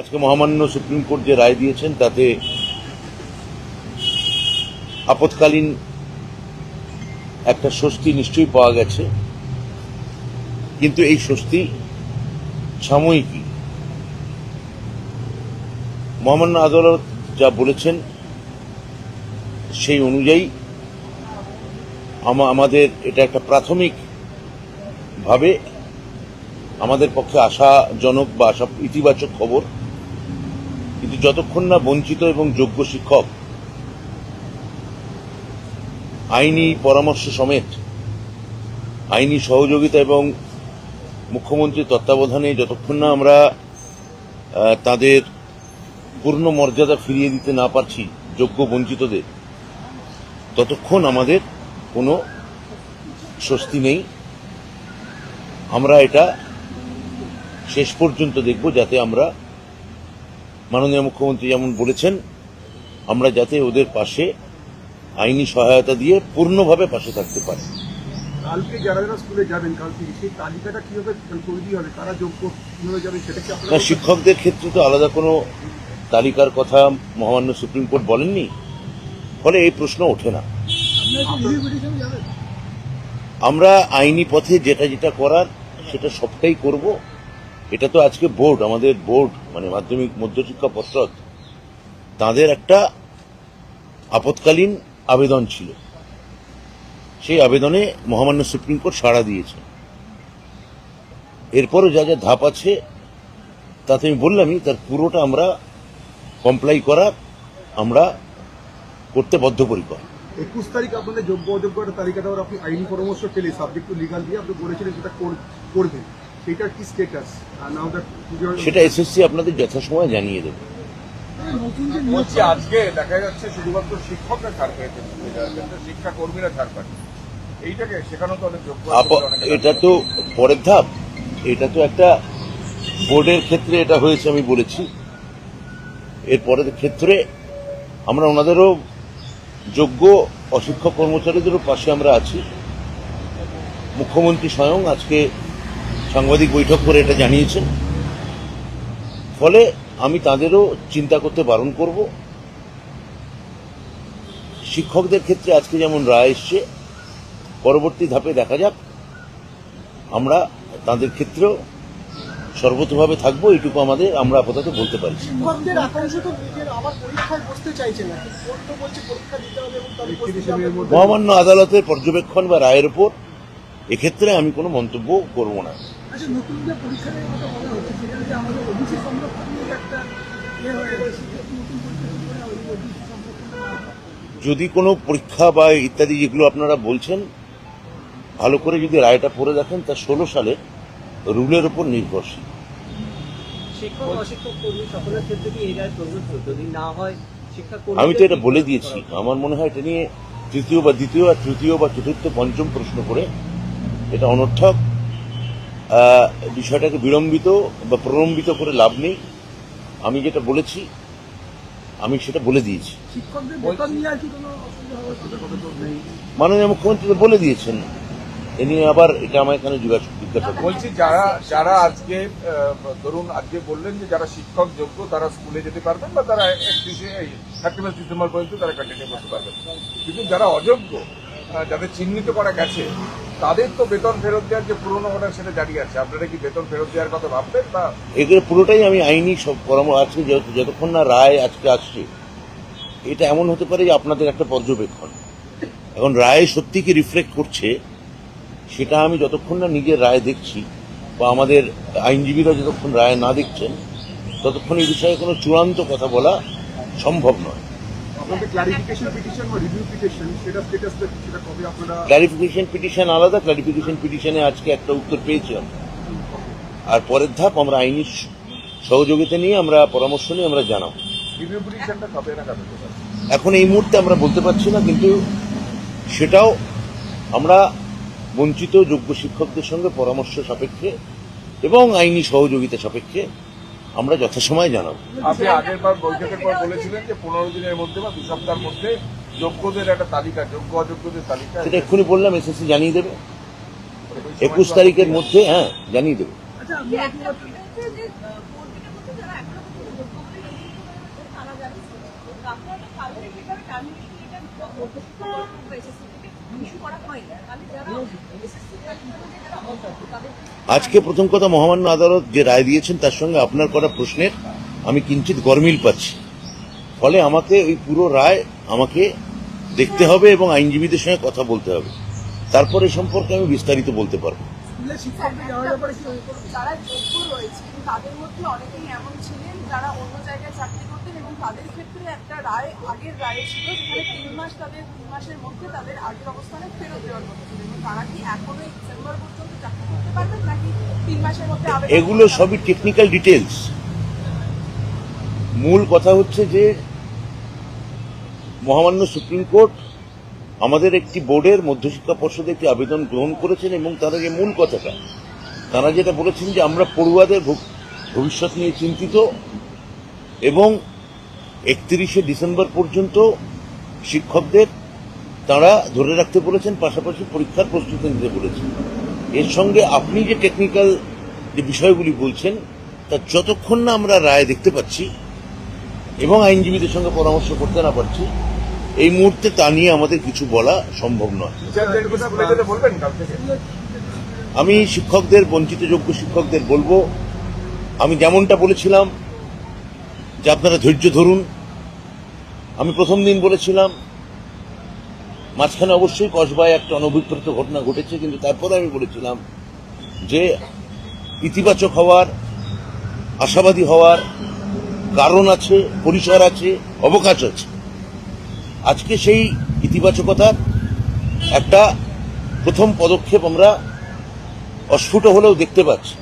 আজকে মহামান্য supreme court যে রায় দিয়েছেন, তাতে আপৎকালীন একটা স্বস্তি নিশ্চয়ই পাওয়া গেছে। কিন্তু এই স্বস্তি সাময়িকই মহামান্য আদালত যা বলেছেন, সেই অনুযায়ী আমাদের এটা একটা প্রাথমিক ভাবে আমাদের পক্ষে আশাজনক বা আশা ইতিবাচক খবর। যতক্ষণ না বঞ্চিত এবং যোগ্য শিক্ষক, আইনি পরামর্শ সমেত, আইনি সহযোগিতা এবং মুখ্যমন্ত্রীর তত্ত্বাবধানে যতক্ষণ না আমরা তাদের পূর্ণ মর্যাদা ফিরিয়ে দিতে না পারছি, যোগ্য বঞ্চিতদের, ততক্ষণ আমাদের কোনো স্বস্তি নেই। আমরা এটা শেষ পর্যন্ত দেখব, যাতে আমরা মাননীয় মুখ্যমন্ত্রী যেমন বলেছেন আমরা যাতে ওদের পাশে আইনি সহায়তা দিয়ে পূর্ণভাবে পাশে থাকতে পারি। কালকে যারা যারা স্কুলে যাবেন কাল সেই তালিকাটা কীভাবে তৈরি হবে তারা যোগ্য কীভাবে যাবে সেটা না শিক্ষকদের ক্ষেত্রে তো আলাদা কোনো তালিকার কথা মহামান্য সুপ্রিম কোর্ট বলেননি ফলে এই প্রশ্ন ওঠে না। আমরা আইনি পথে যেটা যেটা করার সেটা সবটাই করব। এটা তো আজকে বোর্ড, আমাদের বোর্ড মানে মাধ্যমিক, মধ্যশিক্ষা পর্ষদ, তাদের একটা আপৎকালীন আবেদন ছিল। সেই আবেদনে মহামান্য সুপ্রিম কোর্ট সাড়া দিয়েছে। এরপরও যা যা ধাপ আছে, তাতে আমি বললামই, তার পুরোটা আমরা কমপ্লাই করার আমরা করতে বদ্ধপরিকর। একুশ তারিখ আপনাদের যোগ্য অযোগ্য একটা তালিকা আপনি আইনি পরামর্শ পেলে সাবজেক্ট লিগাল দিয়ে আপনি বলেছিলেন সেটা কর- করবেন। সেটার কি স্টেটাস নাও দ্যাট সেটা এসএসসি আপনাদের যথাসময়ে জানিয়ে দেবে। বলছি আজকে দেখা যাচ্ছে শুধুমাত্র শিক্ষকরা ছাড় পেয়েছে শিক্ষা কর্মীরা ছাড় পাচ্ছে। এইটাকে সেখানেও তো অনেকে এটা তো পরের ধাপ। এটা তো একটা বোর্ডের ক্ষেত্রে এটা হয়েছে আমি বলেছি। এর পরের ক্ষেত্রে আমরা ওনাদেরও যোগ্য অশিক্ষক কর্মচারীদেরও পাশে আমরা আছি। মুখ্যমন্ত্রী স্বয়ং আজকে সাংবাদিক বৈঠক করে এটা জানিয়েছেন। ফলে আমি তাদেরও চিন্তা করতে বারণ করব। শিক্ষকদের ক্ষেত্রে আজকে যেমন রায় এসছে পরবর্তী ধাপে দেখা যাক। আমরা তাদের ক্ষেত্রেও সর্বতভাবে থাকব এইটুকু আমাদের আমরা আপাতত বলতে পারি। মহামান্য আদালতের পর্যবেক্ষণ বা রায়ের উপর এক্ষেত্রে আমি কোনো মন্তব্য করব না। আচ্ছা নতুন যে পরীক্ষা নিয়ে কথা বলা হচ্ছে সেখানে যে আমাদের ওবিসি সংরক্ষণ নিয়ে একটা ইয়ে হয়ে গেছে? নতুন পরীক্ষা শুরু করে ওই ওবিসি সংরক্ষণ যদি কোনো পরীক্ষা বা ইত্যাদি যেগুলো আপনারা বলছেন ভালো করে যদি রায়টা পড়ে দেখেন তা ষোলো সালে রুলের উপর নির্ভরশীল। হয় আমি তো এটা বলে দিয়েছি। আমার মনে হয় এটা নিয়ে তৃতীয় বা দ্বিতীয় বা তৃতীয় বা চতুর্থ পঞ্চম প্রশ্ন করে এটা অনর্থক। বিষয়টাকে বিলম্বিত বা প্রলম্বিত করে লাভ নেই। আমি যেটা বলেছি আমি সেটা বলে দিয়েছি। শিক্ষকদের বেতন নিয়ে আর কি কোনো অসুবিধা হবে মাননীয় মুখ্যমন্ত্রী তো বলে দিয়েছেন। এ নিয়ে আবার এটা আমার এখানে জিজ্ঞাসা জিজ্ঞাসা বলছি যারা যারা আজকে ধরুন আজকে বললেন যে যারা শিক্ষক যোগ্য তারা স্কুলে যেতে পারবেন বা তারা থার্টি ফার্স্ট ডিসেম্বর পর্যন্ত তারা কন্টিনিউ করতে পারবেন। কিন্তু যারা অযোগ্য যাদের চিহ্নিত করা গেছে তাদের তো বেতন ফেরত দেওয়ার যে পুরনো অর্ডার সেটা জারি আছে। আপনারা কি বেতন ফেরত দেওয়ার কথা ভাববেন বা এগুলো পুরোটাই আমি আইনি সব পরামর্শ যত- যতক্ষণ না রায় আজকে আসছে, এটা এমন হতে পারে যে আপনাদের একটা পর্যবেক্ষণ। এখন রায় সত্যি কি রিফ্লেক্ট করছে, সেটা আমি যতক্ষণ না নিজের রায় দেখছি, বা আমাদের আইনজীবীরা যতক্ষণ রায় না দেখছেন, ততক্ষণ এই বিষয়ে কোনো চূড়ান্ত কথা বলা সম্ভব নয়। ক্লারিফিকেশন পিটিশন আলাদা ক্লারিফিকেশন পিটিশনে আজকে একটা উত্তর পেয়েছি আমরা। আর পরের ধাপ আমরা আইনি সহযোগিতা নিয়ে আমরা পরামর্শ নিয়ে আমরা জানাব? এখন এই মুহূর্তে আমরা বলতে পারছি না কিন্তু সেটাও আমরা বঞ্চিত যোগ্য শিক্ষকদের সঙ্গে পরামর্শ সাপেক্ষে এবং আইনি সহযোগিতা সাপেক্ষে আমরা যথাসময় জানাব। আপনি আগের বার বৈঠকের পর বলেছিলেন যে পনেরো দিনের মধ্যে বা দু সপ্তাহের মধ্যে যোগ্যদের একটা তালিকা যোগ্য অযোগ্যদের তালিকা সেটা এক্ষুনি বললাম এসএসসি জানিয়ে দেবে। একুশ তারিখের মধ্যে হ্যাঁ জানিয়ে দেবে। আচ্ছা আপনারা কালকে টার্মিনেশন এটা আজকে প্রথম কথা মহামান্য আদালত যে রায় দিয়েছেন তার সঙ্গে আপনার করা প্রশ্নের আমি কিঞ্চিত গরমিল পাচ্ছি। ফলে আমাকে ওই পুরো রায় আমাকে দেখতে হবে এবং আইনজীবীদের সঙ্গে কথা বলতে হবে। তারপরে সম্পর্কে আমি বিস্তারিত বলতে পারব। যারা যোগ্য রয়েছেন তাদের মধ্যে অনেকেই এমন ছিলেন যারা অন্য জায়গায় চাকরি তাদের ক্ষেত্রে একটা রায় আগের রায় ছিল যেখানে তিন মাস তাদের তিন মাসের মধ্যে তাদের আগের অবস্থানে ফেরত দেওয়ার মতো ছিল। এবং তারা কি এখনও ডিসেম্বর পর্যন্ত চাকরি করতে পারবেন নাকি তিন মাসের মধ্যে এগুলো সবই টেকনিক্যাল ডিটেলস মূল কথা হচ্ছে যে মহামান্য সুপ্রিম কোর্ট আমাদের একটি বোর্ডের মধ্যশিক্ষা পর্ষদে একটি আবেদন গ্রহণ করেছেন এবং তারা যে মূল কথাটা। তারা যেটা বলেছেন যে আমরা পড়ুয়াদের ভব- ভবিষ্যৎ নিয়ে চিন্তিত এবং একত্রিশে ডিসেম্বর পর্যন্ত শিক্ষকদের তারা ধরে রাখতে বলেছেন পাশাপাশি পরীক্ষার প্রস্তুতি নিতে বলেছেন। এর সঙ্গে আপনি যে টেকনিক্যাল যে বিষয়গুলি বলছেন তা যতক্ষণ না আমরা রায় দেখতে পাচ্ছি এবং আইনজীবীদের সঙ্গে পরামর্শ করতে না পারছি এই মুহূর্তে তা নিয়ে আমাদের কিছু বলা সম্ভব নয়। আমি শিক্ষকদের বঞ্চিত যোগ্য শিক্ষকদের বলব আমি যেমনটা বলেছিলাম যে আপনারা ধৈর্য ধরুন। আমি প্রথম দিন বলেছিলাম, মাঝখানে অবশ্যই কসবায় একটা অনভিপ্রেত ঘটনা ঘটেছে, কিন্তু তারপরে আমি বলেছিলাম যে ইতিবাচক হওয়ার, আশাবাদী হওয়ার কারণ আছে, পরিসর আছে, অবকাশ আছে। আজকে সেই ইতিবাচকতার একটা প্রথম পদক্ষেপ আমরা অস্ফুট হলেও দেখতে পাচ্ছি।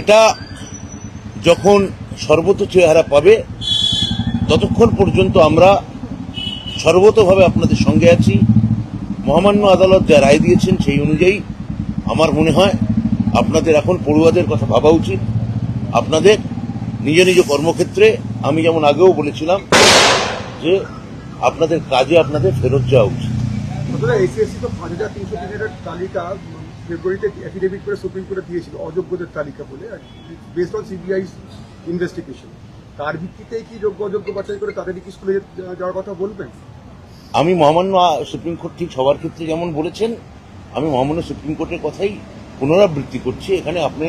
এটা যখন সর্বত চেহারা পাবে, ততক্ষণ পর্যন্ত আমরা সর্বতভাবে আপনাদের সঙ্গে আছি। মহামান্য আদালত যা রায় দিয়েছেন সেই অনুযায়ী আমার মনে হয় আপনাদের এখন পড়ুয়াদের কথা ভাবা উচিত। আপনাদের নিজ নিজ কর্মক্ষেত্রে আমি যেমন আগেও বলেছিলাম যে আপনাদের কাজে আপনাদের ফেরত যাওয়া উচিত। ফেব্রুয়ারিতে এফিডেভিট করে সুপ্রিম কোর্টে দিয়েছিল, অযোগ্যদের তালিকা বলে বেসড অন সিবিআই ইনভেস্টিগেশন তার ভিত্তিতেই কি যোগ্য অযোগ্য বাছাই করে তাদেরই কি স্কুলে যাওয়ার কথা বলবেন? আমি মহামান্য সুপ্রিম কোর্ট ঠিক সবার ক্ষেত্রে যেমন বলেছেন আমি মহামান্য সুপ্রিম কোর্টের কথাই পুনরাবৃত্তি করছি। এখানে আপনি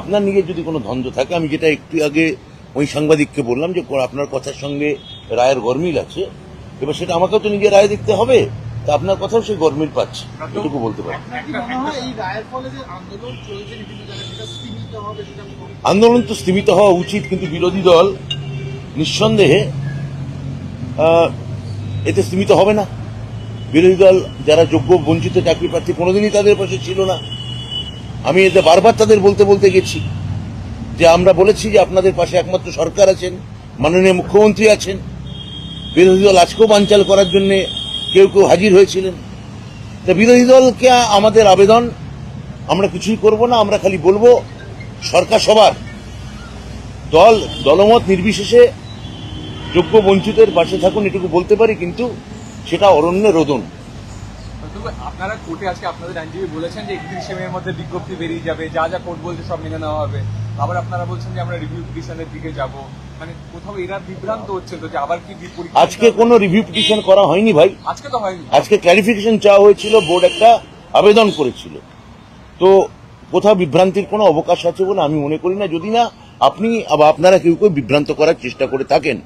আপনার নিজের যদি কোনো দ্বন্দ্ব থাকে আমি যেটা একটু আগে ওই সাংবাদিককে বললাম যে আপনার কথার সঙ্গে রায়ের গরমিল আছে। এবার সেটা আমাকেও তো নিজের রায় দেখতে হবে। তা আপনার কথাও সেই গরমিল পাচ্ছে। এটুকু বলতে পারি। আন্দোলন তো স্থিমিত হওয়া উচিত, কিন্তু বিরোধী দল নিঃসন্দেহে এতে স্থিমিত হবে না। বিরোধী দল যারা যোগ্য, বঞ্চিত, চাকরি প্রার্থী কোনোদিনই তাদের পাশে ছিল না। আমি এতে বারবার তাদের বলতে বলতে গেছি যে আমরা বলেছি যে আপনাদের পাশে একমাত্র সরকার আছেন, মাননীয় মুখ্যমন্ত্রী আছেন। বিরোধী দল আজকেও বানচাল করার জন্য কেউ কেউ হাজির হয়েছিলেন। তা বিরোধী দলকে আমাদের আবেদন আমরা কিছুই করব না, আমরা খালি বলব সরকার সবার দল দলমত নির্বিশেষে যোগ্য বঞ্চিতের পাশে থাকুন এটুকু বলতে পারি কিন্তু সেটা অরণ্যে রোদন। তবে আপনারা কোর্টে আজকে আপনাদের আইনজীবী বলেছেন যে একত্রিশে মধ্যে বিজ্ঞপ্তি বেরিয়ে যাবে যা যা কোর্ট বলছে সব মেনে নেওয়া হবে। আবার আপনারা বলছেন যে আমরা রিভিউ পিটিশনের দিকে যাব। মানে কোথাও এরা বিভ্রান্ত হচ্ছে তো যে আবার কি আজকে কোনো রিভিউ পিটিশন করা হয়নি ভাই। আজকে তো হয়নি। আজকে ক্লারিফিকেশন চাওয়া হয়েছিল বোর্ড একটা আবেদন করেছিল। তো কোথাও বিভ্রান্তির কোনো অবকাশ আছে বলে আমি মনে করি না। যদি না, আপনি বা আপনারা কেউ কেউ বিভ্রান্ত করার চেষ্টা করে থাকেন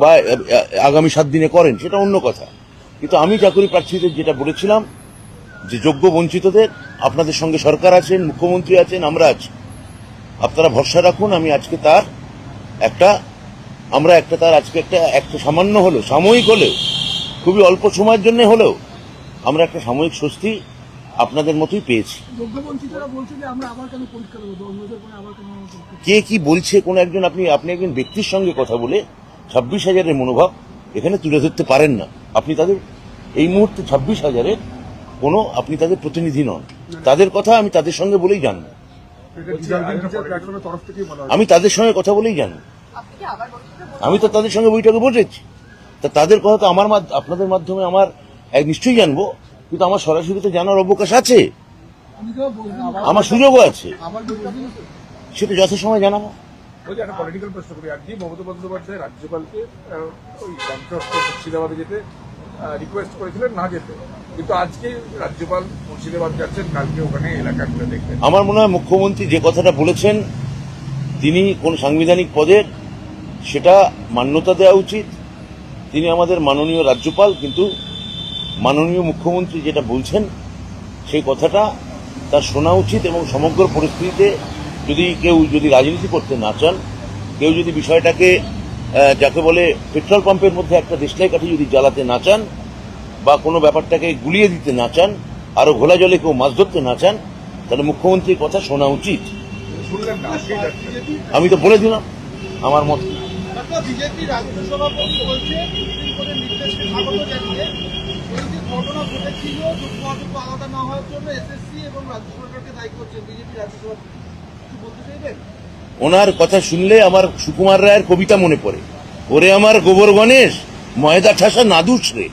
বা আগামী সাত দিনে করেন, সেটা অন্য কথা। কিন্তু আমি চাকরি প্রার্থীদের যেটা বলেছিলাম, যে যোগ্য বঞ্চিতদের, আপনাদের সঙ্গে সরকার আছেন, মুখ্যমন্ত্রী আছেন, আমরা আছি। আপনারা ভরসা রাখুন, আমি আজকে তার একটা, আমরা একটা তার আজকে একটা একটা সামান্য হলেও, সাময়িক হলেও, খুবই অল্প সময়ের জন্য হলেও, আমরা একটা সাময়িক স্বস্তি আপনাদের মতোই পেয়েছি। কে কি বলছে কোন একজন আপনি আপনি একজন ব্যক্তির সঙ্গে কথা বলে ছাব্বিশ হাজারের মনোভাব এখানে তুলে ধরতে পারেন না। আপনি তাদের এই মুহূর্তে ছাব্বিশ হাজারের কোনো আপনি তাদের প্রতিনিধি নন। তাদের কথা আমি তাদের সঙ্গে বলেই জানব। আমি তাদের সঙ্গে কথা বলেই জানব। আপনি কি আবার বৈঠকে বলবেন? আমি তো তাদের সঙ্গে বইটাকে বসেছি। তা তাদের কথা তো আমার আপনাদের মাধ্যমে আমার এক নিশ্চয়ই জানব। কিন্তু আমার সরাসরি তো জানার অবকাশ আছে। আমার সুযোগও আছে। সেটা যথাসময় জানাব। ওই যে একটা পলিটিক্যাল প্রশ্ন করি আজকে মমতা বন্দ্যোপাধ্যায় রাজ্যপালকে ওই মুর্শিদাবাদে যেতে রিকোয়েস্ট করেছিলেন না যেতে। কিন্তু আজকে রাজ্যপাল মুর্শিদাবাদ যাচ্ছেন কালকে ওখানে দেখবেন। আমার মনে হয় মুখ্যমন্ত্রী যে কথাটা বলেছেন তিনি কোন সাংবিধানিক পদের সেটা মান্যতা দেওয়া উচিত। তিনি আমাদের মাননীয় রাজ্যপাল কিন্তু মাননীয় মুখ্যমন্ত্রী যেটা বলছেন, সেই কথাটা তার শোনা উচিত এবং সমগ্র পরিস্থিতিতে যদি কেউ যদি রাজনীতি করতে না চান, কেউ যদি বিষয়টাকে যাকে বলে পেট্রোল পাম্পের মধ্যে একটা দেশলাই কাঠি যদি জ্বালাতে না চান বা কোনো ব্যাপারটাকে গুলিয়ে দিতে না চান, আরও ঘোলা জলে কেউ মাছ ধরতে না চান, তাহলে মুখ্যমন্ত্রীর কথা শোনা উচিত। আমি তো বলে দিলাম, আমার মত। বিজেপি রাজ্য সভাপতি বলছে ঘটনা ঘটেছিল যোগ্য অযোগ্য আলাদা না হওয়ার জন্য এসএসসি এবং রাজ্য সরকারকে দায়ী বিজেপি ওনার কথা শুনলে আমার সুকুমার রায়ের কবিতা মনে পড়ে। ওরে আমার গোবর গণেশ, ময়দা ঠাসা নাদুস রে।